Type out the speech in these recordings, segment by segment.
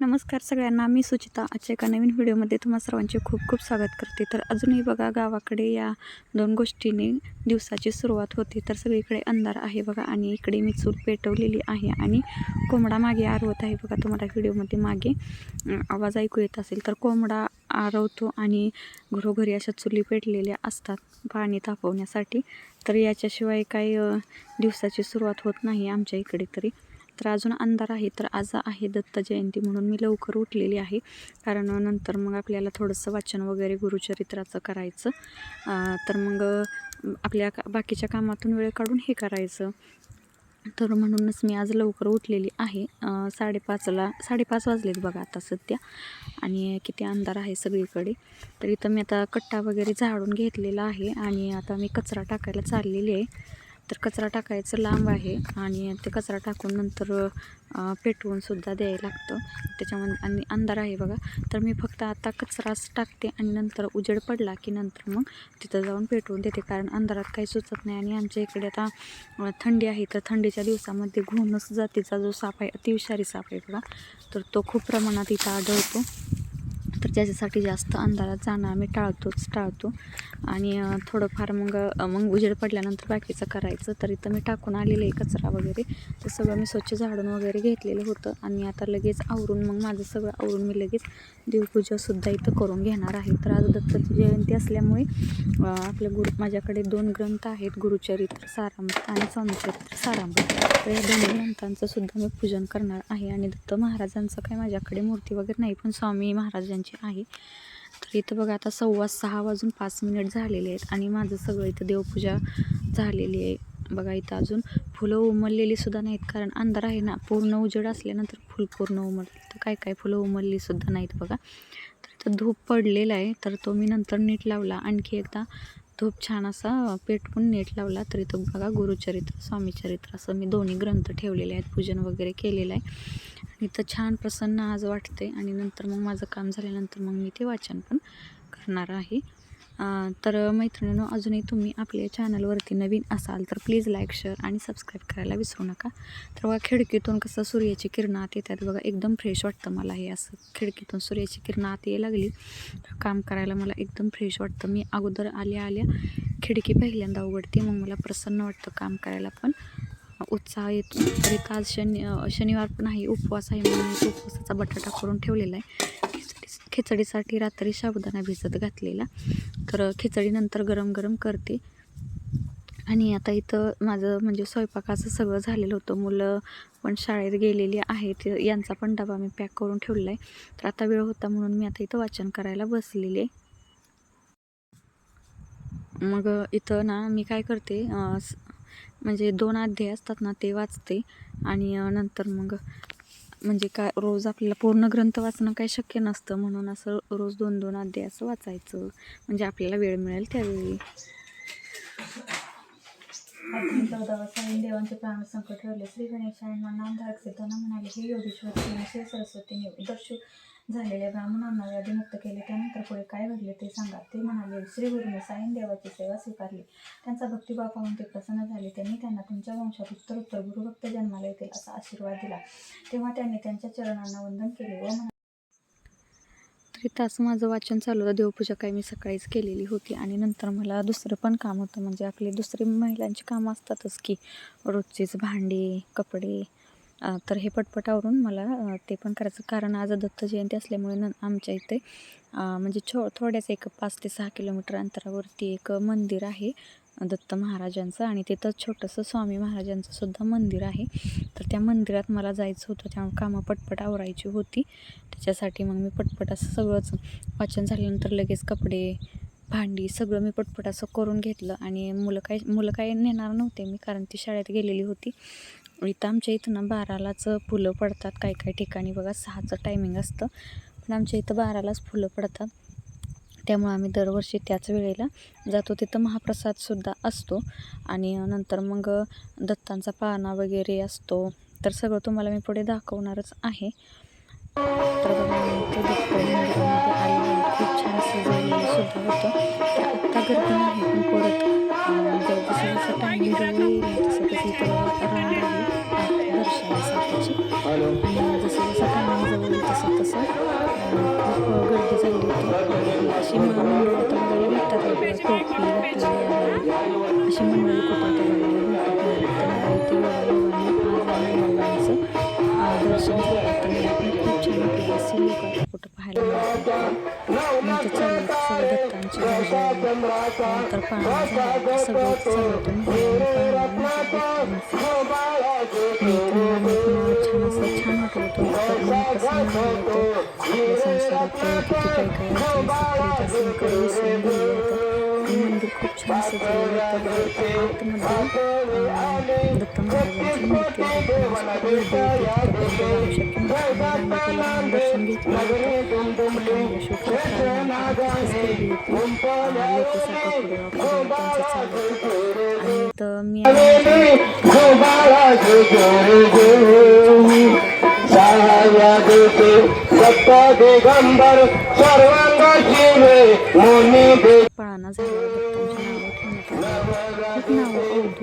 नमस्कार सगळ्यांना मी सुचिता. आजच्या एका नवीन व्हिडिओमध्ये तुम्हा सर्वांचे खूप खूप स्वागत करते. तर अजूनही बघा गावाकडे या दोन गोष्टीने दिवसाची सुरुवात होते. तर सगळीकडे अंधार आहे बघा आणि इकडे मी चूल पेटवलेली आहे आणि कोंबडा मागे आरवत आहे बघा. तुम्हाला व्हिडिओमध्ये मागे आवाज ऐकू येत असेल. तर कोंबडा आरवतो आणि घरोघरी अशा चुली पेटलेल्या असतात पाणी तापवण्यासाठी. तर याच्याशिवाय काही दिवसाची सुरुवात होत नाही आमच्या इकडे तरी. तर अजून अंधार आहे तर आज आहे दत्त जयंती म्हणून मी लवकर उठलेली आहे. कारण नंतर मग आपल्याला थोडंसं वाचन वगैरे गुरुचरित्राचं करायचं. तर मग आपल्या का- बाकीच्या कामातून वेळ काढून हे करायचं. तर म्हणूनच मी आज लवकर उठलेली आहे. साडेपाचला साडेपाच वाजलेत बघा आता सध्या. आणि किती अंधार आहे सगळीकडे. तर इथं मी आता कट्टा वगैरे झाडून घेतलेला आहे आणि आता मी कचरा टाकायला चाललेली आहे. तर कचरा टाकायचं लांब आहे आणि ते कचरा टाकून नंतर पेटवूनसुद्धा पेटवून सुद्धा द्यायला लागतं. त्याच्यामध्ये आणि अंधार आहे बघा. तर मी फक्त आता कचराच टाकते आणि नंतर उजेड पडला की नंतर मग तिथं जाऊन पेटवून देते. कारण अंधारात काही सुचत नाही आणि आमच्या इकडे आता थंडी आहे. तर थंडीच्या दिवसामध्ये घोणस जातीचा जो साप आहे अतिविषारी साप आहे बघा. तर तो खूप प्रमाणात इथं आढळतो. तर ज्याच्यासाठी जास्त अंधारात जाणं आम्ही टाळतोच टाळतो. आणि थोडंफार मग मग उजेड पडल्यानंतर बाकीचं करायचं. तर इथं मी टाकून आलेलं आहे कचरा वगैरे. तर सगळं मी स्वच्छ झाडून वगैरे घेतलेलं होतं. आणि आता लगेच आवरून मग माझं सगळं आवरून मी लगेच देवपूजासुद्धा इथं करून घेणार आहे. तर आज दत्ताची जयंती असल्यामुळे आपल्या गुरु माझ्याकडे दोन ग्रंथ आहेत. गुरुचरित्र सारामृत आणि स्वामीचरित्र सारामृत. तर या दोन ग्रंथांचं सुद्धा मी पूजन करणार आहे. आणि दत्त महाराजांचं काय माझ्याकडे मूर्ती वगैरे नाही पण स्वामी महाराजांची आहे. तर इथं बघा आता सव्वा सहा वाजून पाच मिनिट झालेले आहेत आणि माझं सगळं इथं देवपूजा झालेली आहे. बघा इथं अजून फुलं उमललेली सुद्धा नाहीत कारण अंधार आहे ना पूर्ण उजेड असल्यानंतर फुल पूर्ण उमलते तर काय काय फुलं उमलली सुद्धा नाहीत बघा. तर इथं धूप पडलेला आहे तर तो मी नंतर नीट लावला. आणखी एकदा धूप छान असा पेटवून नीट लावला तर तो बघा गुरुचरित्र स्वामीचरित्र असं मी दोन्ही ग्रंथ ठेवलेले आहेत पूजन वगैरे केलेलं आहे. आणि इथं छान प्रसन्न आज वाटते आणि नंतर मग माझं काम झाल्यानंतर मग मी ते वाचन पण करणार आहे. तर मैत्रिणींनो अजूनही तुम्ही आपल्या चॅनलवरती नवीन असाल तर प्लीज लाईक शेअर आणि सबस्क्राईब करायला विसरू नका. तर बघा खिडकीतून कसं सूर्याची किरणं आत येतात बघा एकदम फ्रेश वाटतं मला हे असं. खिडकीतून सूर्याची किरणं आत यायला लागली. तर काम करायला मला एकदम फ्रेश वाटतं. मी अगोदर आल्या आल्या खिडकी पहिल्यांदा उघडते मग मला प्रसन्न वाटतं काम करायला पण. उत्साह येतो. तर इथं आज शनि शनिवार पण आहे उपवास आहे म्हणून उपवासाचा बटाटा करून ठेवलेला आहे. खिचडीसाठी रात्री साबुदाणा भिजत घातलेला. तर खिचडीनंतर गरम गरम करते. आणि आता इथं माझं म्हणजे स्वयंपाकाचं सगळं झालेलं होतं. मुलं पण शाळेत गेलेली आहेत. यांचा पण डबा मी पॅक करून ठेवलेला आहे तर आता वेळ होता म्हणून मी आता इथं वाचन करायला बसलेले आहे. मग इथं ना मी काय करते म्हणजे दोन अध्याय असतात ना ते वाचते. आणि नंतर मग म्हणजे काय रोज आपल्याला पूर्ण ग्रंथ वाचणं काही शक्य नसतं म्हणून असं रोज दोन दोन अध्याय असं वाचायचं. म्हणजे आपल्याला वेळ मिळेल त्यावेळी. देवांचे प्राण संकट ठेवले श्री गणेशांना नामधारक सिद्धांना म्हणाले हे योगेश्वर श्री दर्शू. झालेल्या ब्राह्मणांना व्याधीमुक्त केले. त्यानंतर पुढे काय घडले ते सांगा. ते म्हणाले श्री गुरुने साईन देवाची सेवा स्वीकारली. त्यांचा भक्तिभाव पाहून ते प्रसन्न झाले. त्यांनी त्यांना तुमच्या वंशात उत्तर उत्तर गुरुभक्त जन्माला येतील असा आशीर्वाद दिला. तेव्हा त्यांनी त्यांच्या चरणांना वंदन केले. व म्हणाले तरी तास माझं वाचन चालू होतं. देवपूजा काही मी सकाळीच केलेली होती. आणि नंतर मला दुसरं पण काम होतं. म्हणजे आपले दुसरे महिलांची कामं असतातच की. रोजचीच भांडी कपडे तर हे पटपटावरून मला ते पण करायचं. कारण आज दत्त जयंती असल्यामुळे न आमच्या इथे म्हणजे छो थोड्याच एक पाच ते सहा किलोमीटर अंतरावरती एक मंदिर आहे दत्त महाराजांचं. आणि तिथं छोटंसं स्वामी महाराजांचं सुद्धा मंदिर आहे. तर त्या मंदिरात मला जायचं होतं. त्यामुळे कामं पटपट आवरायची होती. त्याच्यासाठी मग मी पटपट असं सगळंच वाचन झाल्यानंतर लगेच कपडे भांडी सगळं मी पटपट असं करून घेतलं. आणि मुलं काय मुलं काय नेणार नव्हते मी कारण ती शाळेत गेलेली होती. इथं आमच्या इथं ना बारालाच फुलं पडतात. काही काही ठिकाणी बघा सहाचं टायमिंग असतं. पण आमच्या इथं बारालाच फुलं पडतात. त्यामुळे आम्ही दरवर्षी त्याच वेळेला जातो. तिथं महाप्रसादसुद्धा असतो. आणि नंतर मग दत्तांचा पाळणा वगैरे असतो. तर सगळं तुम्हाला मी पुढे दाखवणारच आहे. तर बघा मंदिरामध्ये आले खूप छान सजवलेलं सुद्धा होतं. आत्ता गर्दी नाही पण परत जर जसं जसं टायमिंग जवळ येईल तसं तसं इथं जसं जसं टायमिंग जवळ येईल तसं झाली होती अशी मंडळी आता भेटतात टोपी अशी मंडळी खूप आता बघायला दर्शन झालं खूप छान वाटलं असे लोक आता कुठं पाहायला मिळतात सगळं दत्तांची नंतर पाणी सगळं सगळं संसारात किती काय काय अडचणी असतात तरी त्या सगळीकडे विसरून गेले होतं आणि मंदिर खूप छान सजवलं होतं आतमध्ये अं, दत्त महाराजांची मूर्ती आहे पण असं गर्दी होती तिथपर्यंत जाऊ शकत नाही आणि दर्शन घेतलं होतं फोटो शूट करताना गर्दी होती लोक सारखं पुढे वापरून त्यांचं चालू होतं आणि तर मी सहाव्या दिवशी दिगंबर सर्वांग शिवे मुनी दे पळाना खूप नावं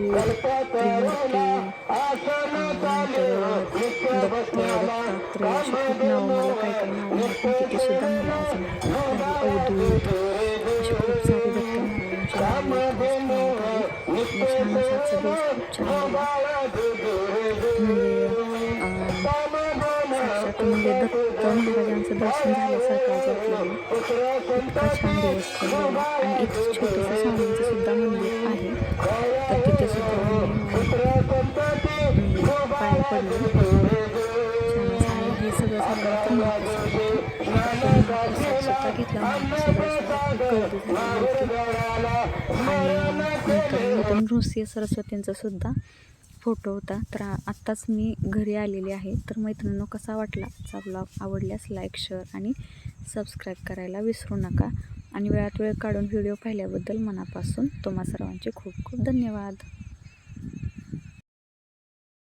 दत्त महाराजांचं दर्शन झाल्यासारखं आज वाटलं इतका छान दिवस गेला आणि एक छोटंसं स्वामींचं सुद्धा मंदिर आहे. तर तिथे सुद्धा म्हणजे पाया पडले. छान आणि हे सगळं सुद्धा घेतला गर्दी झाली. होती आणि नृसिंह सरस्वतींचा सुद्धा फोटो होता. तर आत्ताच मी घरी आलेली आहे. तर मैत्रिणींनो कसा वाटला आजचा ब्लॉग आवडल्यास लाईक शेअर आणि सबस्क्राईब करायला विसरू नका. आणि वेळात वेळ काढून व्हिडिओ पाहिल्याबद्दल मनापासून तुम्हा सर्वांचे खूप खूप धन्यवाद.